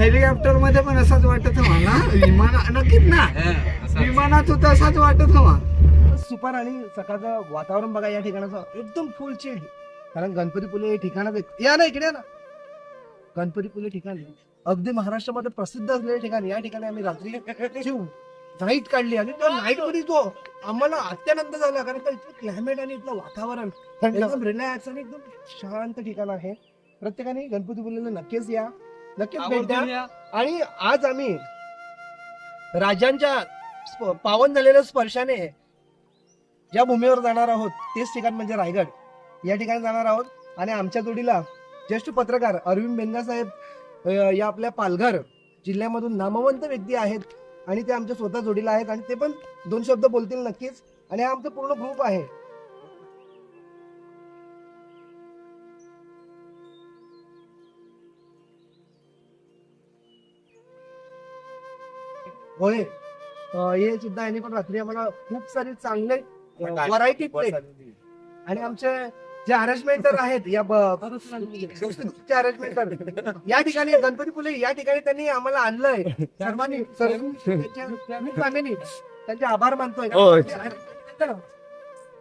हेलिकॉप्टरमध्ये पण असंच वाटत हवा ना? विमाना नक्कीच ना. हा. विमानात होतं असंच वाटत हवा. सुपर आणि सकाळचं वातावरण बघा या ठिकाणाचं एकदम फुल चिल कारण गणपतीपुले हे ठिकाणच एक या ना इकडे या ना. गणपतीपुले ठिकाण अगदी महाराष्ट्रामध्ये प्रसिद्ध असलेले ठिकाण या ठिकाणी आम्ही रात्री नाईट काढली आणि त्या नाईटमध्ये तो आम्हाला अत्यानंद झाला कारण का इथलं क्लायमेट आणि इथलं वातावरण एकदम रिलॅक्स आणि एकदम शांत ठिकाण आहे. प्रत्येकाने गणपतीपुलेला नक्कीच या. नक्कीच भेट द्या. आणि आज आम्ही राजांच्या पावन झालेल्या स्पर्शाने ज्या भूमीवर जाणार आहोत तेच ठिकाण म्हणजे रायगड. या ठिकाणी जाणार आहोत. आणि आमच्या जोडीला ज्येष्ठ पत्रकार अरविंद बेंगा साहेब या आपल्या पालघर जिल्ह्यामधून नामवंत व्यक्ती आहेत आणि ते आमच्या स्वतः जोडीला आहेत आणि ते पण दोन शब्द बोलतील नक्कीच. आणि हा आमचा पूर्ण ग्रुप आहे. होय. अ, हे सुद्धा यांनी पण रात्री आम्हाला खूप सारे चांगले व्हरायटी आणि आमचे जे अरेंजमेंटर आहेत या अरेंजमेंटर या ठिकाणी गणपतीपुले या ठिकाणी त्यांनी आम्हाला आणलंय. सर्वांनी फॅमिली त्यांचे आभार मानतोय. होय.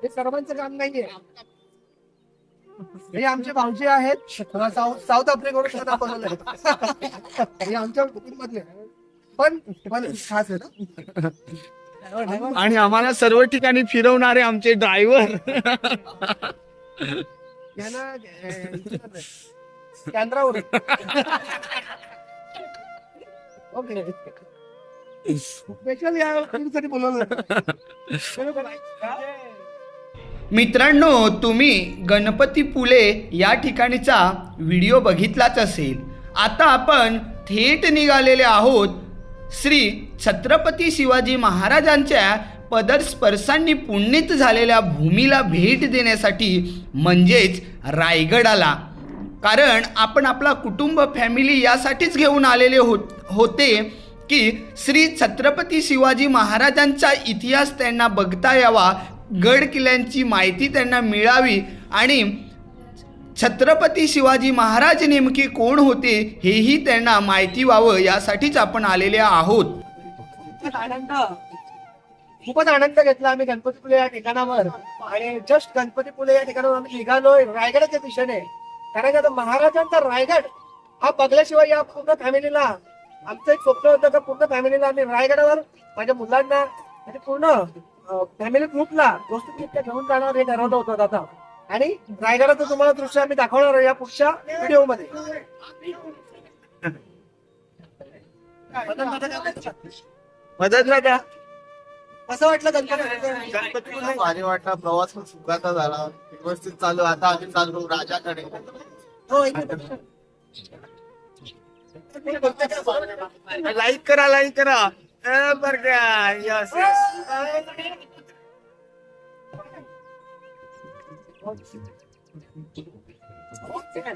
हे सर्वांचं काम नाहीये. हे आमचे भाऊजी आहेत. साऊथ साऊथ बनवलंय हे आमच्या मधले पण पण खास आहे ना? आणि आम्हाला सर्व ठिकाणी फिरवणारे आमचे ड्रायव्हर केंद्रावर ओके. स्पेशल या साठी बोलवलं. मित्रांनो तुम्ही गणपती पुले या ठिकाणीचा व्हिडिओ बघितलाच असेल. आता आपण थेट निघालेले आहोत श्री छत्रपती शिवाजी महाराजांच्या पदस्पर्शांनी पुण्यित झालेल्या भूमीला भेट देण्यासाठी म्हणजेच रायगडाला. कारण आपण आपला कुटुंब फॅमिली यासाठीच घेऊन आलेले हो होते की श्री छत्रपती शिवाजी महाराजांचा इतिहास त्यांना बघता यावा गड किल्ल्यांची माहिती त्यांना मिळावी आणि छत्रपती शिवाजी महाराज नेमके कोण होते हेही त्यांना माहिती व्हावं यासाठीच आपण आलेले आहोत. खूपच आनंद. आनंद घेतला आम्ही गणपतीपुले या ठिकाणावर. आणि जस्ट गणपतीपुले या ठिकाणावर आम्ही निघालोय रायगडाच्या दिशेने. कारण आता महाराजांचा रायगड हा बघल्याशिवाय या पूर्ण फॅमिलीला आमचं एक स्वप्न होतं का पूर्ण फॅमिलीला आम्ही रायगडावर माझ्या मुलांना म्हणजे पूर्ण फॅमिली ग्रुपला दोस्ती घेऊन जाणार हे ठरवलं होतं आता आणि रायगडाचं तुम्हाला दृश्य आम्ही दाखवणार आहे या पुढच्या व्हिडिओमध्ये मदत द्या कसं वाटलं गणपती? भारी वाटला. प्रवास पण सुखाचा झाला. व्यवस्थित चालू. आता आम्ही चाललो राजाकडे. हो लाईक करा लाईक करा. बरं का यस 어? 어 제가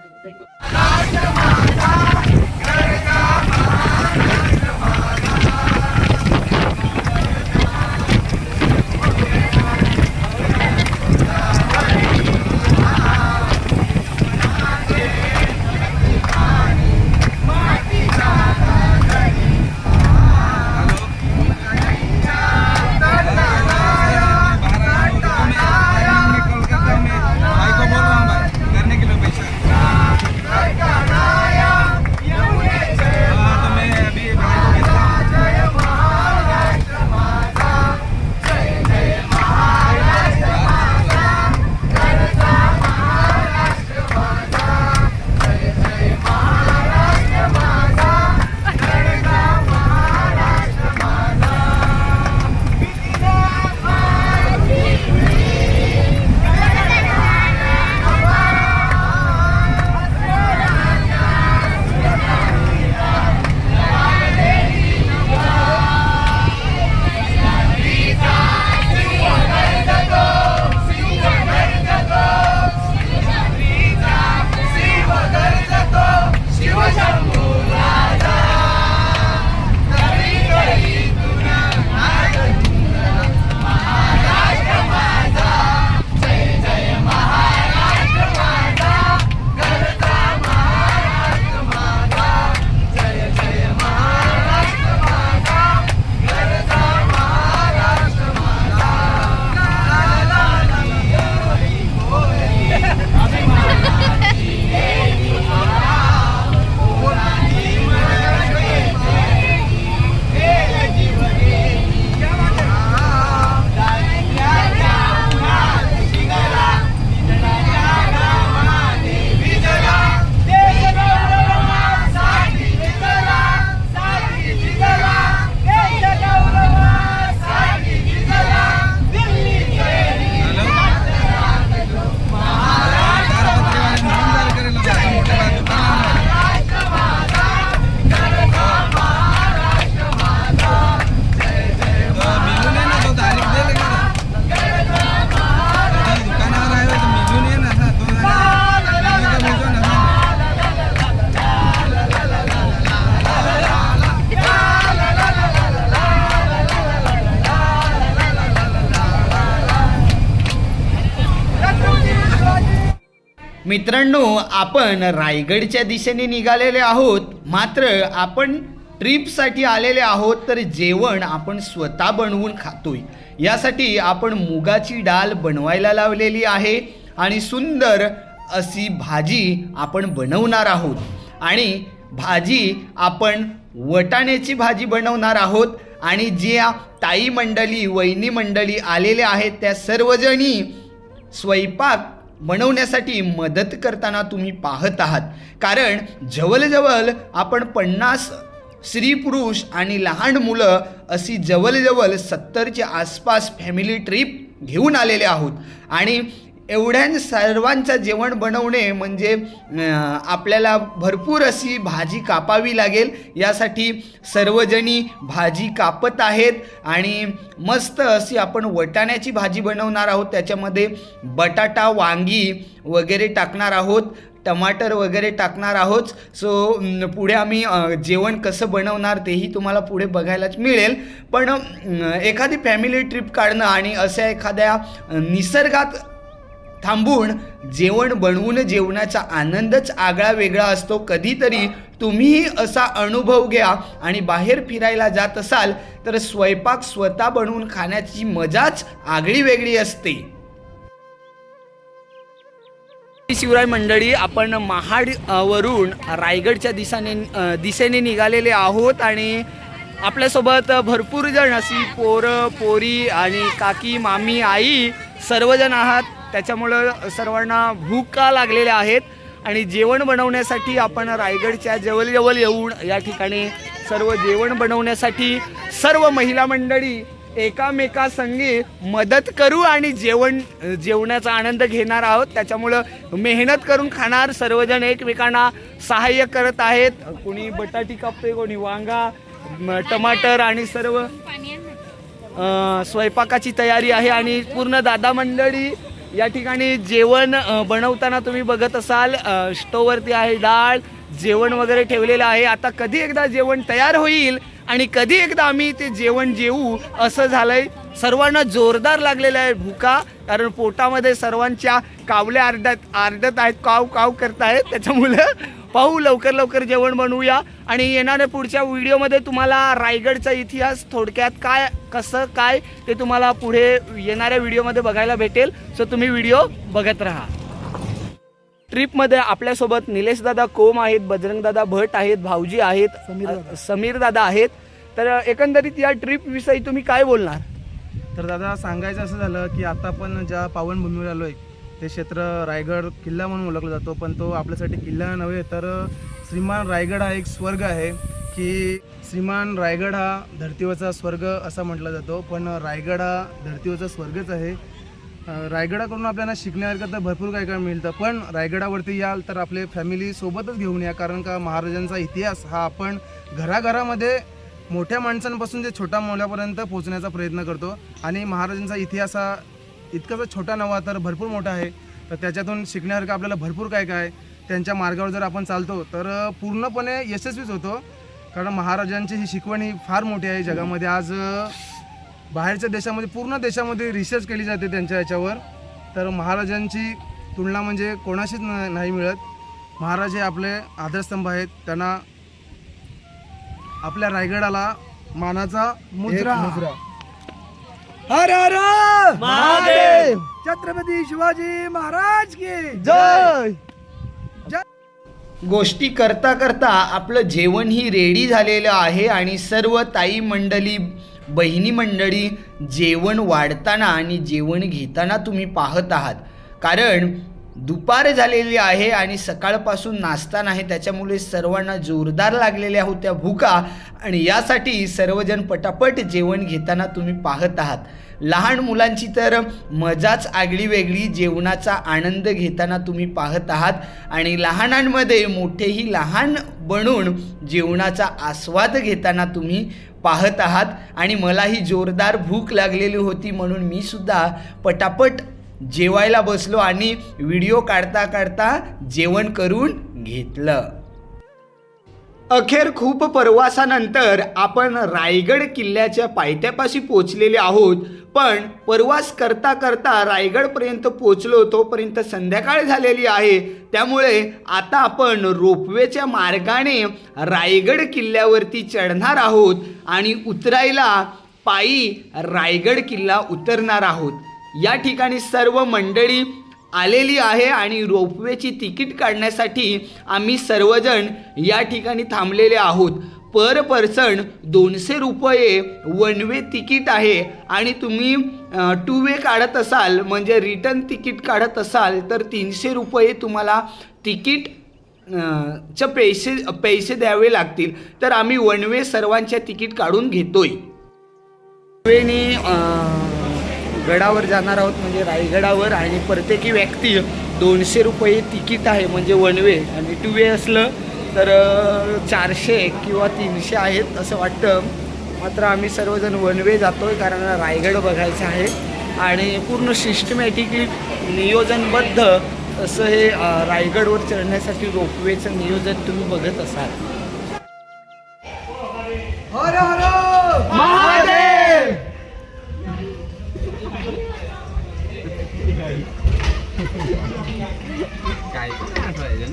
मित्रांनो आपण रायगडच्या दिशेने निघालेले आहोत. मात्र आपण ट्रिपसाठी आलेले आहोत तर जेवण आपण स्वतः बनवून खातोय. यासाठी आपण मुगाची डाळ बनवायला लावलेली आहे आणि सुंदर अशी भाजी आपण बनवणार आहोत. आणि भाजी आपण वटाण्याची भाजी बनवणार आहोत आणि ज्या ताई मंडळी वहिनी मंडळी आलेले आहेत त्या सर्वजणी स्वयंपाक बनवण्यासाठी मदत करताना तुम्ही पाहत आहात. कारण जवळजवळ आपण पन्नास स्त्री पुरुष आणि लहान मुलं अशी जवळजवळ सत्तरच्या आसपास फॅमिली ट्रिप घेऊन आलेले आहोत. आणि एवढ्या सर्वांचं जेवण बनवणे म्हणजे आपल्याला भरपूर अशी भाजी कापावी लागेल. यासाठी सर्वजणी भाजी कापत आहेत आणि मस्त अशी आपण वटाण्याची भाजी बनवणार आहोत. त्याच्यामध्ये बटाटा वांगी वगैरे टाकणार आहोत. टमाटर वगैरे टाकणार आहोत. सो पुढे आम्ही जेवण कसं बनवणार तेही तुम्हाला पुढे बघायलाच मिळेल. पण एखादी फॅमिली ट्रिप काढणं आणि अशा एखाद्या निसर्गात थांबून जेवण बनवून जेवणाचा आनंदच आगळा वेगळा असतो. कधीतरी तुम्हीही असा अनुभव घ्या आणि बाहेर फिरायला जात असाल तर स्वयंपाक स्वतः बनवून खाण्याची मजाच आगळी वेगळी असते शिवराय मंडळी आपण महाड वरून रायगडच्या दिशाने दिशेने निघालेले आहोत आणि आपल्यासोबत भरपूर जण अशी पोरं पोरी आणि काकी मामी आई सर्वजण आहात. त्याच्यामुळं सर्वांना भूका लागलेल्या आहेत. आणि जेवण बनवण्यासाठी आपण रायगडच्या जवळजवळ येऊन या ठिकाणी सर्व जेवण बनवण्यासाठी सर्व महिला मंडळी एकामेका संगी मदत करू आणि जेवण जेवणाचा आनंद घेणार आहोत. त्याच्यामुळं मेहनत करून खाणार सर्वजण एकमेकांना सहाय्य करत आहेत. कोणी बटाटी कापते कोणी वांगा टमाटर आणि सर्व स्वयंपाकाची तयारी आहे. आणि पूर्ण दादा मंडळी या ठिकाणी जेवण बनवताना तुम्ही बघत असाल अ, स्टोववरती आहे डाळ जेवण वगैरे ठेवलेलं आहे. आता कधी एकदा जेवण तयार होईल आणि कधी एकदा आम्ही ते जेवण जेवू असं झालंय. सर्वांना जोरदार लागलेलं आहे भुका. कारण पोटामध्ये सर्वांच्या कावल्या आरडत आरडत आहेत काव काव करतायत त्याच्यामुळं पाहू लवकर लवकर जेवण बनवूया. आणि येणाऱ्या पुढच्या व्हिडिओमध्ये तुम्हाला रायगडचा इतिहास थोडक्यात काय कसं काय ते तुम्हाला पुढे येणाऱ्या व्हिडिओमध्ये बघायला भेटेल. सो तुम्ही व्हिडिओ बघत राहा. ट्रिपमध्ये आपल्यासोबत निलेश दादा कोम आहेत बजरंग दादा भट आहेत भाऊजी आहेत समीर दादा. आहेत. तर एकंदरीत या ट्रिप विषयी तुम्ही काय बोलणार? तर दादा सांगायचं असं झालं की आता आपण ज्या पावनभूमीवर आलो आहे ते क्षेत्र रायगड किल्ला म्हणून ओळखला जातो पण तो आपल्यासाठी किल्ला नव्हे तर श्रीमान रायगड हा एक स्वर्ग आहे की श्रीमान रायगड हा धर्तीवरचा स्वर्ग असा म्हटला जातो पण रायगड हा धर्तीवरचा स्वर्गच आहे. रायगडाकडून आपल्याला शिकण्यासारखं तर भरपूर काय काय मिळतं पण रायगडावरती याल तर आपले फॅमिलीसोबतच घेऊन या कारण का महाराजांचा इतिहास हा आपण घराघरामध्ये मोठ्या माणसांपासून ते छोट्या मुलापर्यंत पोहोचण्याचा प्रयत्न करतो. आणि महाराजांचा इतिहास हा इतकासा छोटा नवा तर भरपूर मोठा आहे. तर त्याच्यातून शिकण्यासारखं आपल्याला भरपूर काय काय त्यांच्या मार्गावर जर आपण चालतो तर पूर्णपणे यशस्वीच होतो. कारण महाराजांची ही शिकवण ही फार मोठी आहे जगामध्ये. आज बाहेरच्या देशामध्ये पूर्ण देशामध्ये रिसर्च केली जाते त्यांच्या याच्यावर. तर महाराजांची तुलना म्हणजे कोणाशीच न- नाही मिळत. महाराज हे आपले आधारस्तंभ आहेत. त्यांना आपल्या रायगडाला मानाचा मुजरा. मुजरा. हर हर! महादेव! छत्रपती शिवाजी महाराज की जय! गोष्टी करता करता आपलं जेवणही रेडी झालेलं आहे आणि सर्व ताई मंडळी बहिणी मंडळी जेवण वाढताना आणि जेवण घेताना तुम्ही पाहत आहात. कारण दुपार झालेली आहे आणि सकाळपासून नाश्ता नाही त्याच्यामुळे सर्वांना जोरदार लागलेल्या होत्या भूका. आणि यासाठी सर्वजण पटापट जेवण घेताना तुम्ही पाहत आहात. लहान मुलांची तर मजाच आगळी वेगळी जेवणाचा आनंद घेताना तुम्ही पाहत आहात. आणि लहानांमध्ये मोठेही लहान बनून जेवणाचा आस्वाद घेताना तुम्ही पाहत आहात. आणि मलाही जोरदार भूक लागलेली होती म्हणून मी सुद्धा पटापट जेवायला बसलो आणि व्हिडिओ काढता काढता जेवण करून घेतलं. अखेर खूप प्रवासानंतर आपण रायगड किल्ल्याच्या पायथ्यापाशी पोचलेले आहोत पण प्रवास करता करता रायगडपर्यंत पोचलो तोपर्यंत संध्याकाळ झालेली आहे. त्यामुळे आता आपण रोपवेच्या मार्गाने रायगड किल्ल्यावरती चढणार आहोत आणि उतरायला पायी रायगड किल्ला उतरणार आहोत. या ठिकाणी सर्व मंडळी आलेली आहे आणि रोपवेची तिकीट काढण्यासाठी आम्ही सर्वजण या ठिकाणी थांबलेले आहोत. पर पर्सन दोनशे रुपये वन वे तिकीट आहे आणि तुम्ही टू वे काढत असाल म्हणजे रिटर्न तिकीट काढत असाल तर तीनशे रुपये तुम्हाला तिकीट च चे पैसे पैसे द्यावे लागतील. तर आम्ही वन वे सर्वांच्या तिकीट काढून घेतोय. रेल्वेने गडावर जाणार आहोत म्हणजे रायगडावर आणि प्रत्येकी व्यक्ती दोनशे रुपये तिकीट आहे म्हणजे वन वे आणि टू वे असलं तर चारशे किंवा तीनशे आहेत असं वाटतं. मात्र आम्ही सर्वजण वन वे जातो आहे कारण रायगड बघायचं आहे आणि पूर्ण सिस्टमॅटिकली नियोजनबद्ध असं हे रायगडवर चढण्यासाठी रोपवेचं नियोजन तुम्ही बघत असाल. काय आठवायचं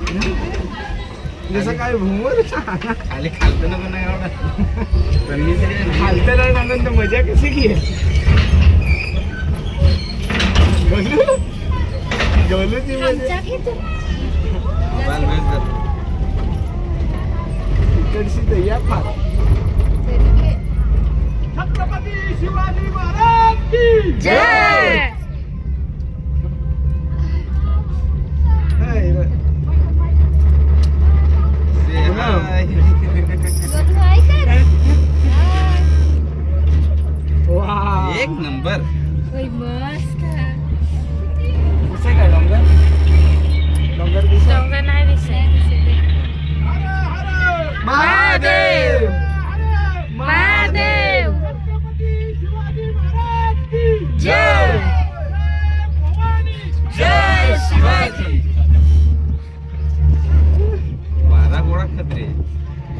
जसं काय भूमवर खाली खालतं नको नाही एवढं. खालतं नाही सांगून तर मजा कशी घे गलू गलूची मजा. इकडची तर या फार. हाय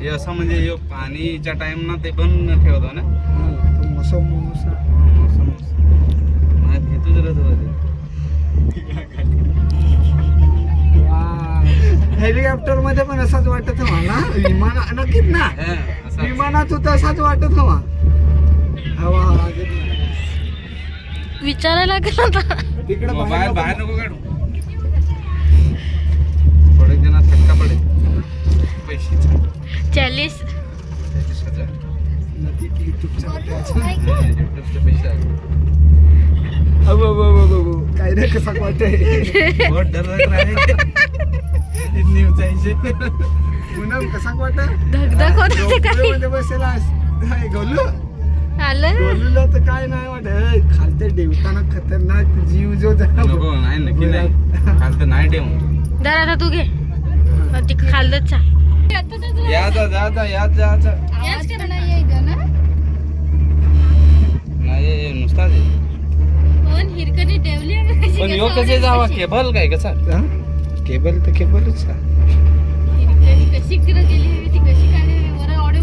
हे असं म्हणजे हे पाणीच्या टाइम ना ते पण ठेवतो ना? मोसम मोसम मला भेटूच राहत होते हेलिकॉप्टरमध्ये पण असाच वाटत हवा ना? विमान नक्कीच ना. हा, असं विमानात होतं असाच वाटत हवा. हवा विचारायला लागला होता तिकडे मोबाईल बाहेर नको. काढू. थोडे जण थक्का पडे पैसे चाळीस. आले. काय रे कसा वाटत बहुत डर लग रहा है न्यूज ऐसे पुनम कसा वाटत धगधग होत होते काय? मध्ये बसेलास हाय, गोलू. आलं? गोलूला तर काय नाही वाटत. खालते देवताना खतरनाक जीव जो नाही नक्की नाही. काल तर नाही ठेवून दर आता तू घे. ती खाल्लंच चा याचा जाचा याच जाचा नाही नुसताच आहे. पण यो कसे जावा केबल काय कसा केबल तर केबलच कशी गेली ती कशी काय वर एवढे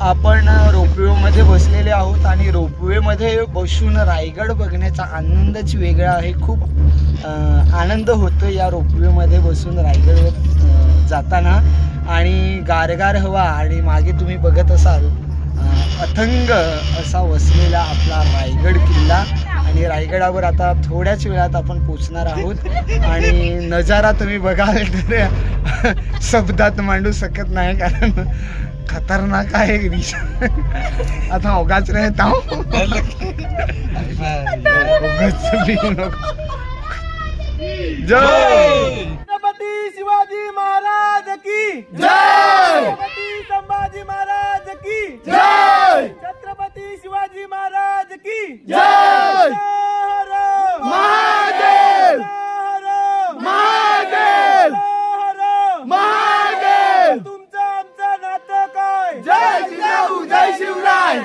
आपण रोपवेमध्ये बसलेले आहोत आणि मध्ये बसून रायगड बघण्याचा आनंदच वेगळा आहे. खूप आनंद होतो या रोपवेमध्ये बसून रायगडवर जाताना. आणि गारगार हवा आणि मागे तुम्ही बघत असाल अथंग असा वसलेला आपला रायगड किल्ला. आणि रायगडावर आता थोड्याच वेळात आपण पोचणार आहोत. आणि नजारा तुम्ही बघाल तर शब्दात मांडू शकत नाही कारण खतरनाक आहे आता अवघाच राहत जय! छत्रपती शिवाजी महाराज की जय! छत्रपती संभाजी महाराज की जय! महाराज की? जय! महादेव! महादेव! महादेव! तुमचं आमचं नातं काय? जय जिजाऊ जय शिवराय